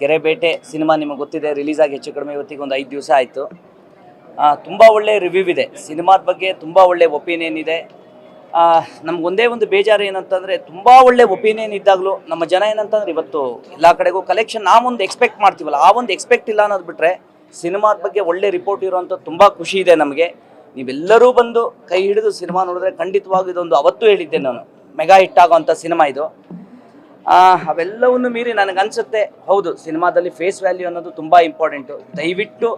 Kerebete cinema ನಿಮಗೆ ಗೊತ್ತಿದೆ release ಆಗಿ ಹೆಚ್ಚು ಕಡಿಮೆ ಇವತ್ತಿಗೆ ಒಂದು ಐದು ದಿವಸ ಆಯಿತು. ತುಂಬ ಒಳ್ಳೆ ರಿವ್ಯೂ ಇದೆ. ಸಿನಿಮಾದ ಬಗ್ಗೆ ತುಂಬ ಒಳ್ಳೆ ಒಪಿನಿಯನ್ ಇದೆ. ನಮ್ಗೆ ಒಂದೇ ಬೇಜಾರು ಏನಂತಂದರೆ ತುಂಬ ಒಳ್ಳೆ ಒಪಿನಿಯನ್ ಇದ್ದಾಗಲೂ ನಮ್ಮ ಜನ ಏನಂತಂದ್ರೆ ಇವತ್ತು ಎಲ್ಲ ಕಡೆಗೂ ಕಲೆಕ್ಷನ್ ನಾವೊಂದು ಎಕ್ಸ್ಪೆಕ್ಟ್ ಮಾಡ್ತೀವಲ್ಲ, ಆ ಒಂದು ಎಕ್ಸ್ಪೆಕ್ಟ್ ಇಲ್ಲ ಅನ್ನೋದು ಬಿಟ್ಟರೆ ಸಿನಿಮಾದ ಬಗ್ಗೆ ಒಳ್ಳೆ ರಿಪೋರ್ಟ್ ಇರೋಂಥ ತುಂಬ ಖುಷಿ ಇದೆ ನಮಗೆ. ನೀವೆಲ್ಲರೂ ಬಂದು ಕೈ ಹಿಡಿದು ಸಿನಿಮಾ ನೋಡಿದ್ರೆ ಖಂಡಿತವಾಗಿ ಇದೊಂದು ಅವತ್ತು ಹೇಳಿದ್ದೆ ನಾನು. ಮೆಗಾ ಹಿಟ್ ಆಗೋವಂಥ ಸಿನಿಮಾ ಇದು. ಅವೆಲ್ಲವನ್ನು ಮೀರಿ ನನಗನ್ಸುತ್ತೆ. ಹೌದು, ಸಿನಿಮಾದಲ್ಲಿ ಫೇಸ್ ವ್ಯಾಲ್ಯೂ ಅನ್ನೋದು ತುಂಬ ಇಂಪಾರ್ಟೆಂಟು ದಯವಿಟ್ಟು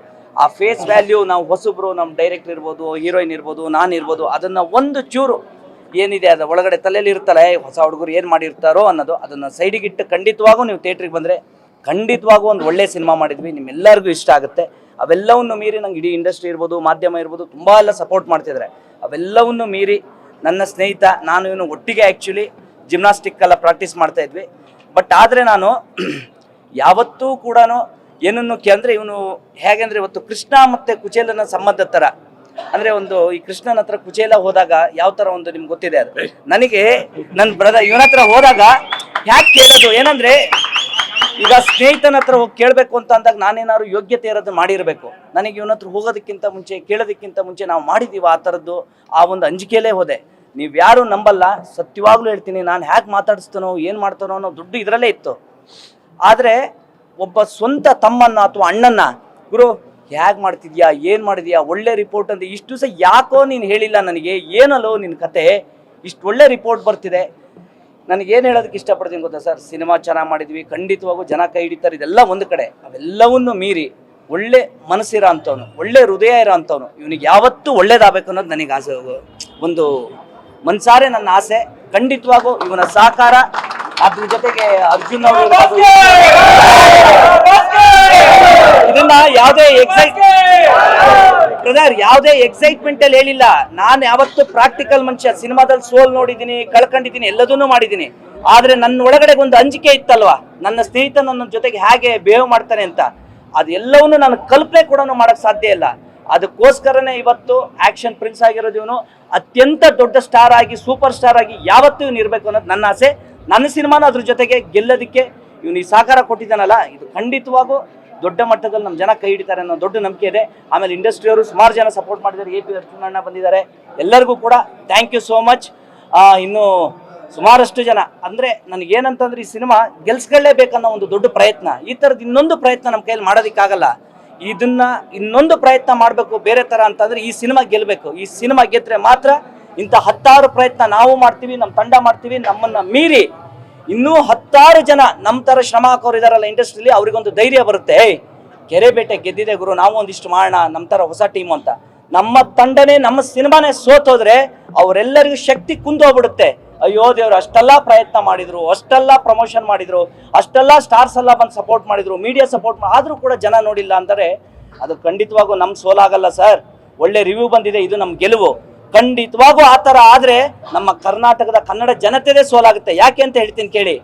ಆ ಫೇಸ್ ವ್ಯಾಲ್ಯೂ ನಾವು ಹೊಸಬ್ರು ನಮ್ಮ ಡೈರೆಕ್ಟರ್ ಇರ್ಬೋದು ಹೀರೋಯಿನ್ ಇರ್ಬೋದು, ನಾನು ಇರ್ಬೋದು, ಅದನ್ನು ಒಂದು ಚೂರು ಏನಿದೆ, ಅದು ಒಳಗಡೆ ತಲೆಯಲ್ಲಿ ಇರ್ತಾರೆ ಹೊಸ ಹುಡುಗರು ಏನು ಮಾಡಿರ್ತಾರೋ ಅನ್ನೋದು, ಅದನ್ನು ಸೈಡಿಗಿಟ್ಟು ಖಂಡಿತವಾಗೂ ನೀವು ಥಿಯೇಟ್ರಿಗೆ ಬಂದರೆ ಖಂಡಿತವಾಗೂ ಒಂದು ಒಳ್ಳೆ ಸಿನಿಮಾ ಮಾಡಿದ್ವಿ, ನಿಮ್ಮೆಲ್ಲರಿಗೂ ಇಷ್ಟ ಆಗುತ್ತೆ. ಅವೆಲ್ಲವನ್ನು ಮೀರಿ ನಂಗೆ ಇಡೀ ಇಂಡಸ್ಟ್ರಿ ಇರ್ಬೋದು, ಮಾಧ್ಯಮ ಇರ್ಬೋದು, ತುಂಬ ಎಲ್ಲ ಸಪೋರ್ಟ್ ಮಾಡ್ತಿದ್ದಾರೆ ಅವೆಲ್ಲವನ್ನು ಮೀರಿ ನನ್ನ ಸ್ನೇಹಿತ, ನಾನು ಇವನು ಒಟ್ಟಿಗೆ ಆ್ಯಕ್ಚುಲಿ ಜಿಮ್ನಾಸ್ಟಿಕ್ ಎಲ್ಲ ಪ್ರಾಕ್ಟೀಸ್ ಮಾಡ್ತಾ ಇದ್ವಿ. ಬಟ್ ಆದರೆ ನಾನು ಯಾವತ್ತೂ ಕೂಡ ಏನನ್ನು ಕೇಂದ್ರೆ ಇವನು ಹೇಗೆ ಅಂದರೆ ಇವತ್ತು ಕೃಷ್ಣ ಮತ್ತು ಕುಚೇಲನ ಸಂಬಂಧ ಥರ ಅಂದರೆ ಒಂದು ಈ ಕೃಷ್ಣನ ಹತ್ರ ಕುಚೇಲ ಹೋದಾಗ ಯಾವ ಥರ ಒಂದು ನಿಮ್ಗೆ ಗೊತ್ತಿದೆ ಅದು? ನನಗೆ ನನ್ನ ಬ್ರದರ್ ಇವನ ಹತ್ರ ಹೋದಾಗ ಯಾಕೆ ಕೇಳೋದು? ಏನಂದರೆ ಈಗ ಸ್ನೇಹಿತನ ಹತ್ರ ಹೋಗಿ ಕೇಳಬೇಕು ಅಂತ ಅಂದಾಗ ನಾನೇನಾದ್ರು ಯೋಗ್ಯತೆ ಇರೋದು ಮಾಡಿರಬೇಕು. ನನಗೆ ಇವನ ಹತ್ರ ಹೋಗೋದಕ್ಕಿಂತ ಮುಂಚೆ, ಕೇಳೋದಕ್ಕಿಂತ ಮುಂಚೆ ನಾವು ಮಾಡಿದ್ದೀವಿ ಆ ಥರದ್ದು ಆ ಒಂದು ಅಂಜಿಕೆಯಲ್ಲೇ ಹೋದೆ. ನೀವು ಯಾರು ನಂಬಲ್ಲ, ಸತ್ಯವಾಗ್ಲೂ ಹೇಳ್ತೀನಿ, ನಾನು ಹ್ಯಾಕ್ ಮಾತಾಡಿಸ್ತಾನೋ, ಏನು ಮಾಡ್ತಾನೋ ಅನ್ನೋ ದುಡ್ಡು ಇದರಲ್ಲೇ ಇತ್ತು. ಆದರೆ ಒಬ್ಬ ಸ್ವಂತ ತಮ್ಮನ್ನ ಅಥವಾ ಅಣ್ಣನ್ನ, ಗುರು ಹೇಗೆ ಮಾಡ್ತಿದ್ಯಾ, ಏನು ಮಾಡಿದ್ಯಾ, ಒಳ್ಳೆ ರಿಪೋರ್ಟ್ ಅಂತ ಇಷ್ಟು ದಿವಸ ಯಾಕೋ ನೀನು ಹೇಳಿಲ್ಲ ನನಗೆ, ಏನಲ್ಲೋ ನಿನ್ನ ಕತೆ, ಇಷ್ಟು ಒಳ್ಳೆ ರಿಪೋರ್ಟ್ ಬರ್ತಿದೆ. ನನಗೇನು ಹೇಳೋದಕ್ಕೆ ಇಷ್ಟಪಡ್ತೀನಿ ಗೊತ್ತಾ ಸರ್? ಸಿನಿಮಾ ಚೆನ್ನಾಗಿ ಮಾಡಿದ್ವಿ, ಖಂಡಿತವಾಗೂ ಜನ ಕೈ ಹಿಡಿತಾರೆ, ಇದೆಲ್ಲ ಒಂದು ಕಡೆ. ಅವೆಲ್ಲವನ್ನು ಮೀರಿ, ಒಳ್ಳೆ ಮನಸ್ಸಿರೋ ಅಂಥವನು, ಒಳ್ಳೆ ಹೃದಯ ಇರೋ ಅಂಥವನು, ಇವನಿಗೆ ಯಾವತ್ತೂ ಒಳ್ಳೇದಾಗಬೇಕು ಅನ್ನೋದು ನನಗೆ ಆಸೆ, ಒಂದು ಮನ್ಸಾರೆ ನನ್ನ ಆಸೆ. ಖಂಡಿತವಾಗೂ ಇವನ ಸಹಕಾರ ಅದ್ರ ಜೊತೆಗೆ ಅರ್ಜುನ್ ಅವರು ಇದನ್ನ ಯಾವುದೇ ಎಕ್ಸೈಟ್ ಬ್ರದರ್ ಯಾವುದೇ ಎಕ್ಸೈಟ್ಮೆಂಟ್ ಅಲ್ಲಿ ಹೇಳಿಲ್ಲ. ನಾನು ಯಾವತ್ತು ಪ್ರಾಕ್ಟಿಕಲ್ ಮನುಷ್ಯ. ಸಿನಿಮಾದಲ್ಲಿ ಸೋಲ್ ನೋಡಿದ್ದೀನಿ ಕಳ್ಕೊಂಡಿದ್ದೀನಿ ಎಲ್ಲದನ್ನು ಮಾಡಿದ್ದೀನಿ. ಆದ್ರೆ ನನ್ನ ಒಳಗಡೆ ಒಂದು ಅಂಜಿಕೆ ಇತ್ತಲ್ವಾ? ನನ್ನ ಸ್ನೇಹಿತ ನನ್ನ ಜೊತೆಗೆ ಹೇಗೆ ಬಿಹೇವ್ ಮಾಡ್ತಾನೆ ಅಂತ. ಅದೆಲ್ಲವನ್ನು ನಾನು ಕಲ್ಪನೆ ಕೂಡ ಮಾಡಕ್ ಸಾಧ್ಯ ಇಲ್ಲ. ಅದಕ್ಕೋಸ್ಕರನೇ ಇವತ್ತು ಆಕ್ಷನ್ ಪ್ರಿನ್ಸ್ ಆಗಿರೋದು ಇವನು. ಅತ್ಯಂತ ದೊಡ್ಡ ಸ್ಟಾರ್ ಆಗಿ ಸೂಪರ್ ಸ್ಟಾರ್ ಆಗಿ ಯಾವತ್ತೂ ಇವನು ಇರಬೇಕು ಅನ್ನೋದು ನನ್ನ ಆಸೆ. ನನ್ನ ಸಿನಿಮಾನ ಅದ್ರ ಜೊತೆಗೆ ಗೆಲ್ಲೋದಕ್ಕೆ ಇವನು ಈ ಸಹಕಾರ ಕೊಟ್ಟಿದ್ದಾನಲ್ಲ, ಇದು ಖಂಡಿತವಾಗೂ ದೊಡ್ಡ ಮಟ್ಟದಲ್ಲಿ ನಮ್ಮ ಜನ ಕೈ ಹಿಡಿತಾರೆ ಅನ್ನೋ ದೊಡ್ಡ ನಂಬಿಕೆ ಇದೆ. ಆಮೇಲೆ ಇಂಡಸ್ಟ್ರಿಯವರು ಸುಮಾರು ಜನ ಸಪೋರ್ಟ್ ಮಾಡಿದ್ದಾರೆ ಎ ಪಿ ಅರ್ಜುನಣ್ಣ ಬಂದಿದ್ದಾರೆ. ಎಲ್ಲರಿಗೂ ಕೂಡ ಥ್ಯಾಂಕ್ ಯು ಸೋ ಮಚ್ ಇನ್ನು ಸುಮಾರಷ್ಟು ಜನ, ಅಂದರೆ ನನಗೇನಂತಂದ್ರೆ ಈ ಸಿನಿಮಾ ಗೆಲ್ಸ್ಕೊಳ್ಳೇಬೇಕನ್ನೋ ಒಂದು ದೊಡ್ಡ ಪ್ರಯತ್ನ, ಈ ಥರದ್ದು ಇನ್ನೊಂದು ಪ್ರಯತ್ನ ನಮ್ಮ ಕೈಯಲ್ಲಿ ಮಾಡೋದಕ್ಕಾಗಲ್ಲ. ಇದನ್ನ ಇನ್ನೊಂದು ಪ್ರಯತ್ನ ಮಾಡಬೇಕು, ಬೇರೆ ತರ ಅಂತಂದ್ರೆ ಈ ಸಿನಿಮಾ ಗೆಲ್ಲಬೇಕು ಈ ಸಿನಿಮಾ ಗೆದ್ರೆ ಮಾತ್ರ ಇಂಥ ಹತ್ತಾರು ಪ್ರಯತ್ನ ನಾವು ಮಾಡ್ತೀವಿ ನಮ್ಮ ತಂಡ ಮಾಡ್ತೀವಿ, ನಮ್ಮನ್ನ ಮೀರಿ ಇನ್ನೂ ಹತ್ತಾರು ಜನ ನಮ್ಮ ಥರ ಶ್ರಮ ಹಾಕೋರು ಇದಾರಲ್ಲ ಇಂಡಸ್ಟ್ರಿಲಿ, ಅವ್ರಿಗೊಂದು ಧೈರ್ಯ ಬರುತ್ತೆ. ಕೆರೆ ಬೇಟೆ ಗೆದ್ದಿದೆ ಗುರು, ನಾವು ಒಂದಿಷ್ಟು ಮಾಡೋಣ ನಮ್ಮ ಥರ ಹೊಸ ಟೀಮು ಅಂತ. ನಮ್ಮ ತಂಡನೇ, ನಮ್ಮ ಸಿನಿಮಾನೇ ಸೋತೋದ್ರೆ ಅವರೆಲ್ಲರಿಗೂ ಶಕ್ತಿ ಕುಂದೋಗ್ಬಿಡುತ್ತೆ. ಅಯ್ಯೋ ದೇವ್ರು, ಅಷ್ಟೆಲ್ಲ ಪ್ರಯತ್ನ ಮಾಡಿದ್ರು, ಅಷ್ಟೆಲ್ಲ ಪ್ರಮೋಷನ್ ಮಾಡಿದ್ರು, ಅಷ್ಟೆಲ್ಲ ಸ್ಟಾರ್ಸ್ ಎಲ್ಲ ಬಂದು ಸಪೋರ್ಟ್ ಮಾಡಿದ್ರು ಮೀಡಿಯಾ ಸಪೋರ್ಟ್ ಆದರೂ ಕೂಡ ಜನ ನೋಡಿಲ್ಲ ಅಂದರೆ ಅದು ಖಂಡಿತವಾಗೂ ನಮ್ಮ ಸೋಲಾಗಲ್ಲ ಸರ್ ಒಳ್ಳೆ ರಿವ್ಯೂ ಬಂದಿದೆ, ಇದು ನಮ್ಮ ಗೆಲುವು. ಖಂಡಿತವಾಗೂ ಆ ಥರ ಆದರೆ ನಮ್ಮ ಕರ್ನಾಟಕದ ಕನ್ನಡ ಜನತೆದೇ ಸೋಲಾಗುತ್ತೆ. ಯಾಕೆ ಅಂತ ಹೇಳ್ತೀನಿ ಕೇಳಿ.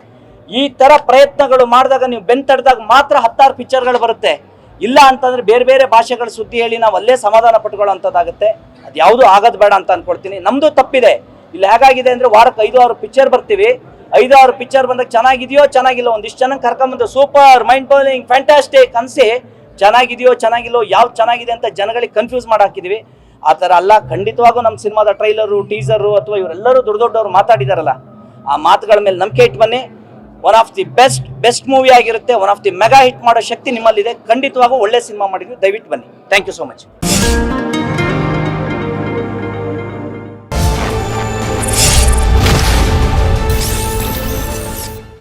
ಈ ಥರ ಪ್ರಯತ್ನಗಳು ಮಾಡಿದಾಗ ನೀವು ಬೆಂತಡ್ದಾಗ ಮಾತ್ರ ಹತ್ತಾರು ಪಿಕ್ಚರ್ಗಳು ಬರುತ್ತೆ. ಇಲ್ಲ ಅಂತಂದ್ರೆ ಬೇರೆ ಬೇರೆ ಭಾಷೆಗಳ ಸುದ್ದಿ ಹೇಳಿ ನಾವು ಅಲ್ಲೇ ಸಮಾಧಾನ ಪಟ್ಕೊಳ್ಳೋಂಥದ್ದಾಗುತ್ತೆ ಅದು ಯಾವುದೂ ಆಗೋದು ಬೇಡ ಅಂತ ಅನ್ಕೊಳ್ತೀನಿ. ನಮ್ಮದು ತಪ್ಪಿದೆ. ಇಲ್ಲಿ ಹೇಗಾಗಿದೆ ಅಂದ್ರೆ ವಾರಕ್ಕೆ ಐದು ಆರು ಪಿಕ್ಚರ್ ಬರ್ತೀವಿ. ಐದು ಆರು ಪಿಕ್ಚರ್ ಬಂದಾಗ ಚೆನ್ನಾಗಿದೆಯೋ, ಚೆನ್ನಾಗಿಲ್ಲ, ಒಂದಿಷ್ಟು ಚೆನ್ನಾಗಿ ಕರ್ಕೊಂಬಂದು ಸೂಪರ್ ಮೈಂಡ್ ಬೌಲಿಂಗ್ ಫ್ಯಾಂಟಾಸ್ಟಿಕ್ ಅನ್ಸಿ ಚೆನ್ನಾಗಿದೆಯೋ, ಚೆನ್ನಾಗಿಲ್ಲೋ, ಯಾವ್ದು ಚೆನ್ನಾಗಿದೆ ಅಂತ ಜನಗಳಿಗೆ ಕನ್ಫ್ಯೂಸ್ ಮಾಡಿ ಹಾಕಿದೀವಿ. ಆ ಥರ ಅಲ್ಲ, ಖಂಡಿತವಾಗೂ ನಮ್ಮ ಸಿನಿಮಾದ ಟ್ರೈಲರು ಟೀಸರು ಅಥವಾ ಇವರೆಲ್ಲರೂ ದೊಡ್ಡ ದೊಡ್ಡವರು ಮಾತಾಡಿದಾರಲ್ಲ, ಆ ಮಾತುಗಳ ಮೇಲೆ ನಂಬಿಕೆ ಇಟ್ಟು ಬನ್ನಿ. One of the best best movie ಆಗಿರುತ್ತೆ. One of the mega hit ಮಾಡೋ ಶಕ್ತಿ ನಿಮ್ಮಲ್ಲಿದೆ. ಖಂಡಿತವಾಗೂ ಒಳ್ಳೆ ಸಿನಿಮಾ ಮಾಡಿದ್ವಿ. ದಯವಿಟ್ಟು ಬನ್ನಿ. Thank you so much